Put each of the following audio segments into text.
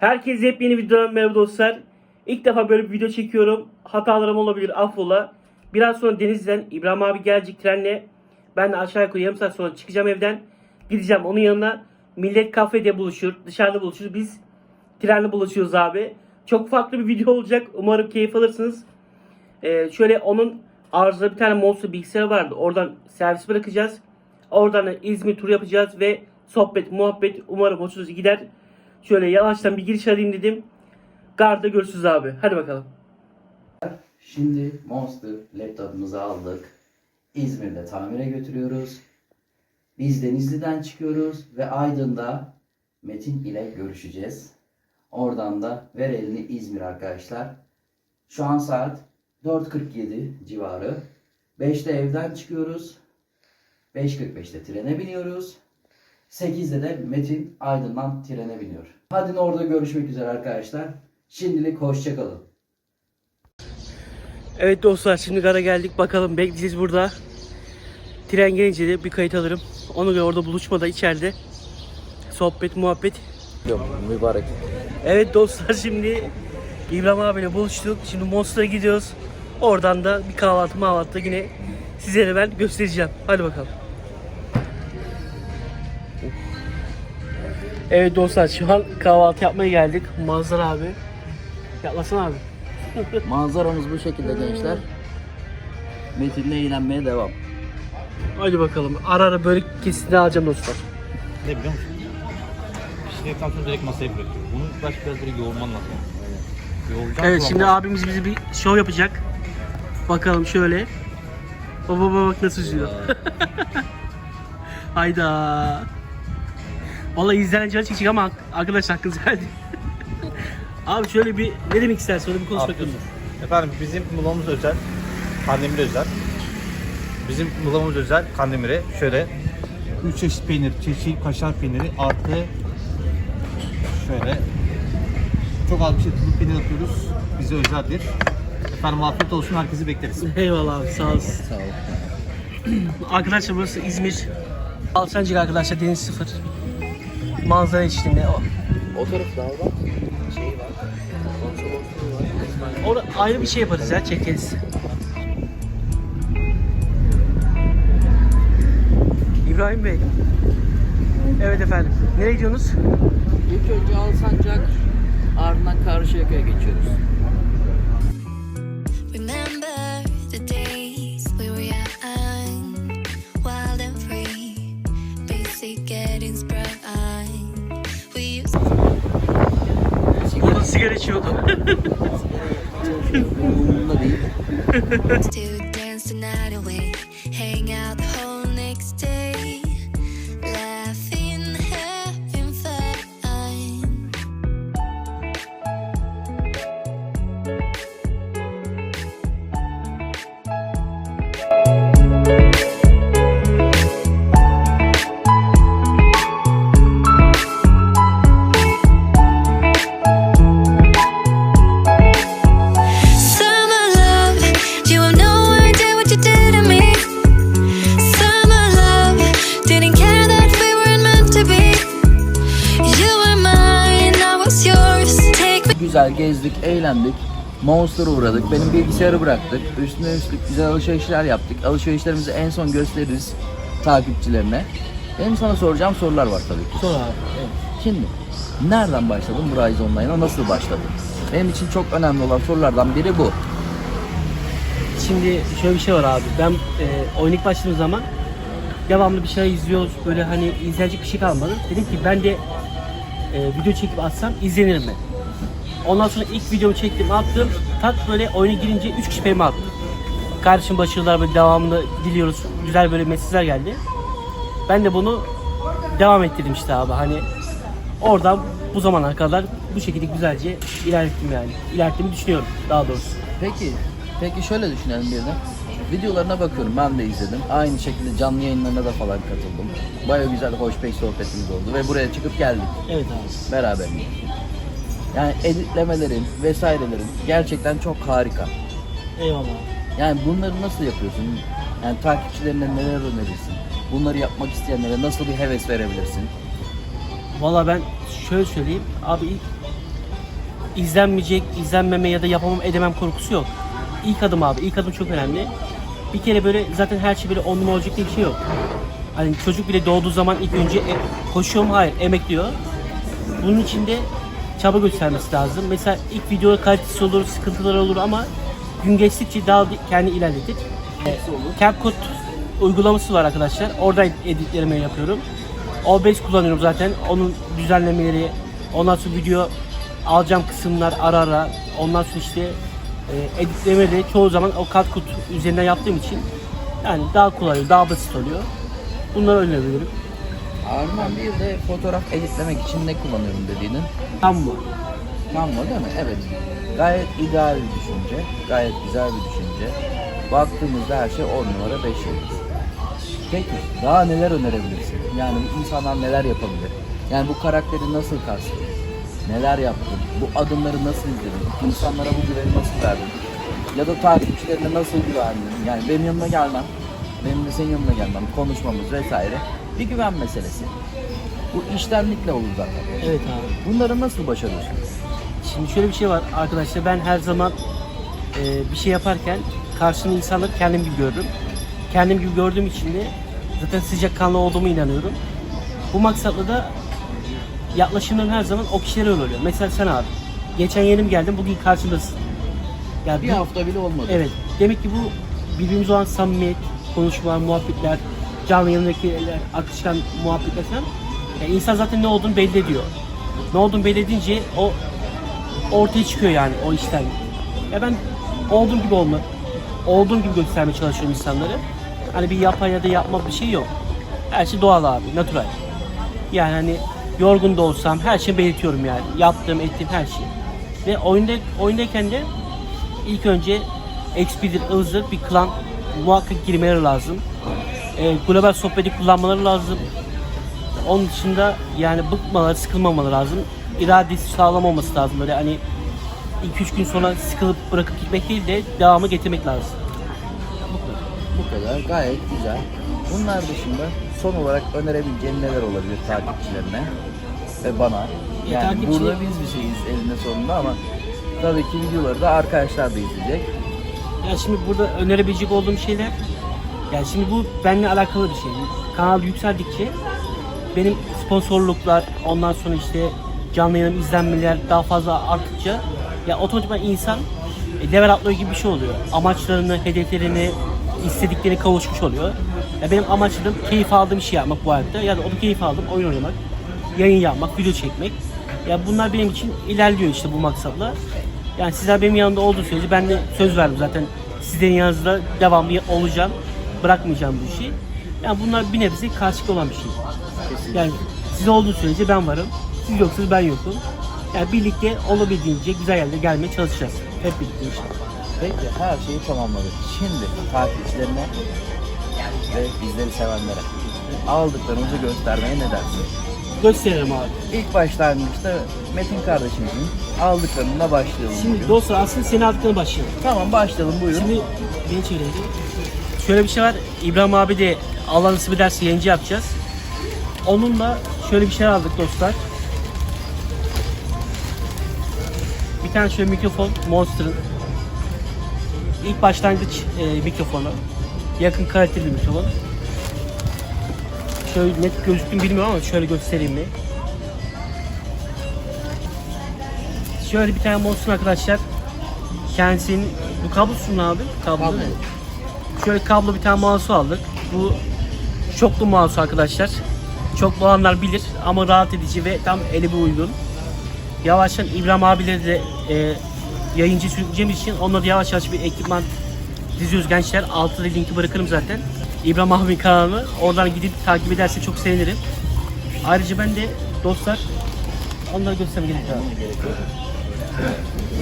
Herkese yepyeni videodan merhaba dostlar. İlk defa böyle bir video çekiyorum. Hatalarım olabilir affola. Biraz sonra Denizli'den İbrahim abi gelecek trenle. Ben de aşağı yukarı yarım saat sonra çıkacağım evden. Gideceğim onun yanına. Millet kafede buluşur. Dışarıda buluşur. Biz trenle buluşuyoruz abi. Çok farklı bir video olacak. Umarım keyif alırsınız. Ee, şöyle onun arızada bir tane monster bilgisayarı vardı. Oradan servis bırakacağız. Oradan da İzmir turu yapacağız ve sohbet, muhabbet umarım hoşunuza gider. Şöyle yavaştan bir giriş alayım dedim. Garda görüşürüz abi. Hadi bakalım. Şimdi Monster laptopumuzu aldık. İzmir'de tamire götürüyoruz. Biz Denizli'den çıkıyoruz ve Aydın'da Metin ile görüşeceğiz. Oradan da ver elini İzmir arkadaşlar. Şu an saat 4.47 civarı. 5'te evden çıkıyoruz. 5.45'te trene biniyoruz. 8'de de Metin Aydın'dan trene biniyor. Hadi orada görüşmek üzere arkadaşlar. Şimdilik hoşçakalın. Evet dostlar şimdi gara geldik. Bakalım bekleyeceğiz burada. Tren gelince de bir kayıt alırım. Onu göre orada buluşmada içeride. Sohbet muhabbet. Yok mübarek. Evet dostlar şimdi İbrahim abiyle buluştuk. Şimdi Monster'a gidiyoruz. Oradan da bir kahvaltı mahvaltı yine sizlere ben göstereceğim. Hadi bakalım. Evet dostlar şu an kahvaltı yapmaya geldik. Manzara abi. Yaklasana abi. Manzaramız bu şekilde gençler. Metin'le eğlenmeye devam. Hadi bakalım. Ara ara böyle kesitini alacağım dostlar. Ne biliyor musun? Pişirdikten sonra direkt masaya bırakıyor. Bunu başka biraz böyle yoğurman lazım. Yoğuracağım Evet şimdi abimiz bize bir show yapacak. Bakalım şöyle. Baba baba bak nasıl üzüyor. Hayda. Vallahi izlenen canı çekecek ama arkadaşlar hakkınızı verdi. Abi şöyle bir ne demek istersin öyle bir konuş bakalım. Efendim bizim mulamız özel. Kandemir özel. Bizim mulamız özel Kandemir'e şöyle 3 çeşit peynir, çeşit kaşar peyniri artı şöyle çok az bir şey tuzlu peynir atıyoruz. Bize özeldir. Efendim afiyet olsun herkesi bekleriz. Eyvallah abi sağ olasın. Sağ ol. Arkadaşlar burası İzmir. Alsancak arkadaşlar deniz sıfır. Manzara eşliğinde. O- O tarafta bak. Şey var. Var. Orada ayrı bir şey yaparız ya çekeriz. İbrahim Bey. Evet efendim. Nereye gidiyorsunuz? İlk önce Alsancak ardından Karşıyaka'ya geçiyoruz. Sigara içiyordu. Umurumda değil. Güzel gezdik, eğlendik. Monster'a uğradık. Benim bilgisayarı bıraktık. Üstüne üstlük güzel alışverişler yaptık. Alışverişlerimizi en son gösteririz takipçilerine. Benim sana soracağım sorular var tabii ki. Sor abi. Şimdi nereden başladın bu Rise Online'a nasıl başladın? Benim için çok önemli olan sorulardan biri bu. Şimdi şöyle bir şey var abi. Ben e, oyun ilk başladığım zaman devamlı bir şey izliyoruz. Böyle hani izlenecek bir şey kalmadı. Dedim ki ben de e, video çekip atsam izlenir mi? Ondan sonra ilk videomu çektim attım. Tak böyle oyuna girince 3 kişi payme attı. Kardeşim başarılar böyle devamını diliyoruz. Güzel böyle mesajlar geldi. Ben de bunu devam ettirdim işte abi. Hani oradan bu zamana kadar bu şekilde güzelce ilerlettim yani. İlerlettiğimi düşünüyorum daha doğrusu. Peki, peki şöyle düşünelim bir de. Videolarına bakıyorum ben de izledim. Aynı şekilde canlı yayınlarına da falan katıldım. Baya güzel hoş pek sohbetimiz oldu ve buraya çıkıp geldik Evet abi. beraber. Yani editlemelerin vesairelerin gerçekten çok harika. Eyvallah. Yani bunları nasıl yapıyorsun? Yani takipçilerine neler önerirsin? Bunları yapmak isteyenlere nasıl bir heves verebilirsin? Valla ben şöyle söyleyeyim. Abi ilk izlenmeyecek, izlenmeme ya da yapamam edemem korkusu yok. İlk adım abi. ilk adım çok önemli. Bir kere böyle zaten her şey böyle on numara olacak diye bir şey yok. Hani çocuk bile doğduğu zaman ilk önce e, koşuyor mu? Hayır. Emekliyor. Bunun için de çaba göstermesi lazım. Mesela ilk video kalitesi olur, sıkıntılar olur ama gün geçtikçe daha da kendi ilerledik. CapCut uygulaması var arkadaşlar. Orada editlerimi yapıyorum. OBS kullanıyorum zaten. Onun düzenlemeleri, ondan sonra video alacağım kısımlar ara ara. Ondan sonra işte e, editleme de çoğu zaman o CapCut üzerinden yaptığım için yani daha kolay, daha basit oluyor. Bunları öneriyorum. Arman bir de fotoğraf editlemek için ne kullanıyorum dediğinin Tam bu. Canva değil mi? Evet. Gayet ideal bir düşünce. Gayet güzel bir düşünce. Baktığımızda her şey 10 numara 5 yıldız. Peki daha neler önerebilirsin? Yani bu insanlar neler yapabilir? Yani bu karakteri nasıl kastın? Neler yaptın? Bu adımları nasıl izledin? İnsanlara bu güveni nasıl verdin? Ya da takipçilerine nasıl güvendin? Yani benim yanıma gelmem, benim de senin yanına gelmem, konuşmamız vesaire bir güven meselesi. Bu iştenlikle olur zaten. Evet abi. Bunları nasıl başarıyorsun? Şimdi şöyle bir şey var arkadaşlar ben her zaman e, bir şey yaparken karşımda insanları kendim gibi görürüm. Kendim gibi gördüğüm için de zaten sıcakkanlı olduğumu inanıyorum. Bu maksatla da yaklaşımlarım her zaman o kişilere öyle oluyor. Mesela sen abi geçen yenim geldim bugün karşındasın. Yani Bir hafta bile olmadı. Evet. Demek ki bu birbirimiz olan samimiyet, konuşmalar, muhabbetler, canlı yanındaki akışkan muhabbetler falan. Yani insan zaten ne olduğunu belli ediyor. Ne olduğunu belli edince o ortaya çıkıyor yani o işten. Ya ben olduğum gibi olma, olduğum gibi göstermeye çalışıyorum insanları. Hani bir yapay ya da yapma bir şey yok. Her şey doğal abi, natural. Yani hani yorgun da olsam her şeyi belirtiyorum yani. Yaptığım, ettiğim her şeyi. Ve oyunda, oyundayken de ilk önce Expedia, Ilzır bir klan muhakkak girmeleri lazım. Ee, global sohbeti kullanmaları lazım. Onun dışında yani bıkmaları, sıkılmamaları lazım. İradesi sağlam olması lazım. Böyle hani 2-3 gün sonra sıkılıp bırakıp gitmek değil de devamı getirmek lazım. Bu kadar gayet güzel. Bunlar dışında son olarak önerebileceğin neler olabilir takipçilerine ve bana? Ya Yani takipçi- burada biz bir şeyiz elinde sonunda ama tabii ki videoları da arkadaşlar da izleyecek. Ya şimdi burada önerebilecek olduğum şeyler yani şimdi bu benimle alakalı bir şey. Kanal yükseldikçe benim sponsorluklar ondan sonra işte canlı yayın izlenmeler daha fazla arttıkça ya otomatikman insan e, level atlıyor gibi bir şey oluyor. Amaçlarını, hedeflerini, istediklerini kavuşmuş oluyor. Ya benim amaçlarım keyif aldığım şey yapmak bu hayatta. Ya da o keyif aldım oyun oynamak, yayın yapmak, video çekmek. Ya bunlar benim için ilerliyor işte bu maksatla. Yani sizler benim yanımda olduğu sürece ben de söz verdim zaten sizlerin yanınızda devamlı olacağım. Bırakmayacağım bu işi. Yani bunlar bir nebze karşılıklı olan bir şey. Yani siz olduğu sürece ben varım. Siz yoksanız ben yokum. Yani birlikte olabildiğince güzel yerlere gelmeye çalışacağız. Hep birlikte inşallah. Peki her şeyi tamamladık. Şimdi takipçilerine ve bizleri sevenlere aldıklarımızı göstermeye ne dersin? Gösterelim abi. İlk başlangıçta Metin kardeşimizin aldıklarına başlayalım. Şimdi bugün. dostlar aslında senin aldıklarına başlayalım. Tamam başlayalım buyurun. Şimdi beni çevirelim. Şöyle bir şey var. İbrahim abi de Allah nasip ederse yayıncı yapacağız. Onunla şöyle bir şey aldık dostlar. Bir tane şöyle mikrofon Monster'ın. İlk başlangıç e, mikrofonu. Yakın kaliteli bir mikrofon. Şöyle net gözüktü mü bilmiyorum ama şöyle göstereyim mi? Şöyle bir tane Monster arkadaşlar. Kendisinin bu kablosu mu abi? Kablo. Değil? Şöyle kablo bir tane mouse aldık. Bu çoklu mouse arkadaşlar. Çoklu olanlar bilir ama rahat edici ve tam eli bir uygun. Yavaştan İbrahim abileri de e, yayıncı sürükleyeceğimiz için onunla da yavaş yavaş bir ekipman diziyoruz gençler. Da linki bırakırım zaten. İbrahim abinin kanalını. Oradan gidip takip ederse çok sevinirim. Ayrıca ben de dostlar onları göstermem gerekiyor.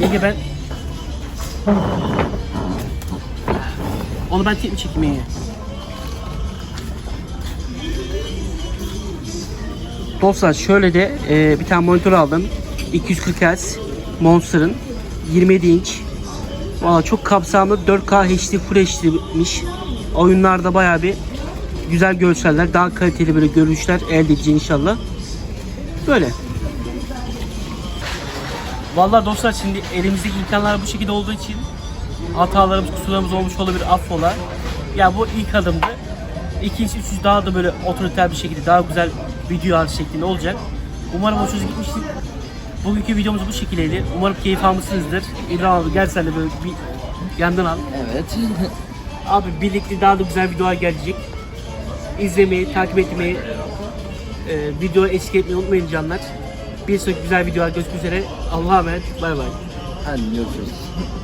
Yenge ben onu ben tek mi çekeyim yenge? Dostlar şöyle de e, bir tane monitör aldım. 240 Hz Monster'ın 27 inç. Valla çok kapsamlı 4K HD Full HD'miş. Oyunlarda bayağı bir güzel görseller, daha kaliteli böyle görünüşler elde edeceğiz inşallah. Böyle. Vallahi dostlar şimdi elimizdeki imkanlar bu şekilde olduğu için hatalarımız, kusurlarımız olmuş olabilir affola. Ya bu ilk adımdı. İkincisi, üçüncü daha da böyle otoriter bir şekilde daha güzel video hali şeklinde olacak. Umarım hoşunuza gitmiştir. Bugünkü videomuz bu şekildeydi. Umarım keyif almışsınızdır. İbrahim abi gel sen de böyle bir yandan al. Evet. Abi birlikte daha da güzel videolar gelecek. İzlemeyi, takip etmeyi, e, videoya eşlik etmeyi unutmayın canlar. Bir sonraki güzel videolar görüşmek üzere. Allah'a emanet. Bay bay. Hadi görüşürüz.